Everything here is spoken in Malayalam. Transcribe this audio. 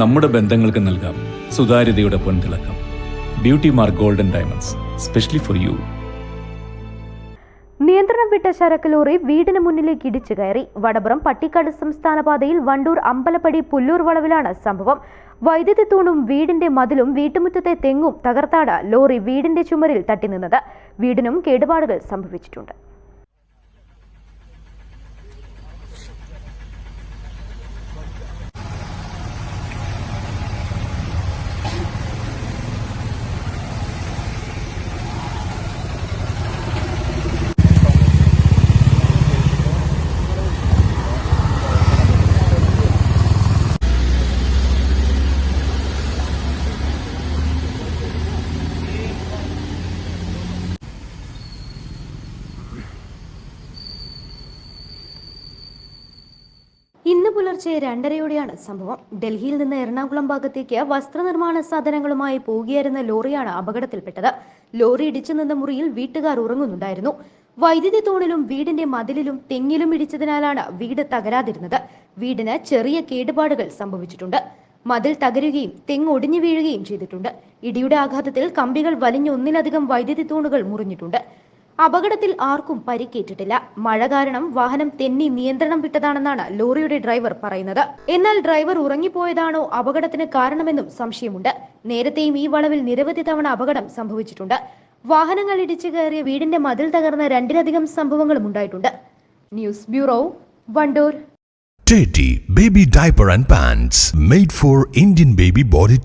നമ്മുടെ ബന്ധങ്ങൾക്ക് നൽകാം. സുതാര്യതയുടെ പൊൻതിളക്കം. Beauty mark golden diamonds specially for you നിയന്ത്രണം വിട്ട ചരക്ക് ലോറി വീടിന് മുന്നിലേക്ക് ഇടിച്ചു കയറി. വടപുറം പട്ടിക്കാട് സംസ്ഥാന പാതയിൽ വണ്ടൂർ അമ്പലപ്പടി പുല്ലൂർ വളവിലാണ് സംഭവം. വൈദ്യുതി തൂണും വീടിന്റെ മതിലും വീട്ടുമുറ്റത്തെ തെങ്ങും തകർത്താണ് ലോറി വീടിന്റെ ചുമരിൽ തട്ടി നിന്നത് വീടിനും കേടുപാടുകൾ സംഭവിച്ചിട്ടുണ്ട്. ഇന്ന് പുലർച്ചെ രണ്ടരയോടെയാണ് സംഭവം. ഡൽഹിയിൽ നിന്ന് എറണാകുളം ഭാഗത്തേക്ക് വസ്ത്രനിർമ്മാണ സാധനങ്ങളുമായി പോകുകയായിരുന്ന ലോറിയാണ് അപകടത്തിൽപ്പെട്ടത്. ലോറി ഇടിച്ചു നിന്ന മുറിയിൽ വീട്ടുകാർ ഉറങ്ങുന്നുണ്ടായിരുന്നു. വൈദ്യുതി തൂണിലും വീടിന്റെ മതിലിലും തെങ്ങിലും ഇടിച്ചതിനാലാണ് വീട് തകരാതിരുന്നത്. വീടിന് ചെറിയ കേടുപാടുകൾ സംഭവിച്ചിട്ടുണ്ട്. മതിൽ തകരുകയും തെങ്ങ് ഒടിഞ്ഞു വീഴുകയും ചെയ്തിട്ടുണ്ട്. ഇടിയുടെ ആഘാതത്തിൽ കമ്പികൾ വലിഞ്ഞ ഒന്നിലധികം വൈദ്യുതി തൂണുകൾ മുറിഞ്ഞിട്ടുണ്ട്. അപകടത്തിൽ ആർക്കും പരിക്കേറ്റിട്ടില്ല. മഴ കാരണം വാഹനം തെന്നി നിയന്ത്രണം വിട്ടതാണെന്നാണ് ലോറിയുടെ ഡ്രൈവർ പറയുന്നത്. എന്നാൽ ഡ്രൈവർ ഉറങ്ങിപ്പോയതാണോ അപകടത്തിന് കാരണമെന്നും സംശയമുണ്ട്. നേരത്തെയും ഈ വളവിൽ നിരവധി തവണ അപകടം സംഭവിച്ചിട്ടുണ്ട്. വാഹനങ്ങൾ ഇടിച്ചു കയറിയ വീടിന്റെ മതിൽ തകർന്ന രണ്ടിലധികം സംഭവങ്ങളും ഉണ്ടായിട്ടുണ്ട്. News bureau Wandoor. Teddy Baby Diaper and Pants made for Indian baby body.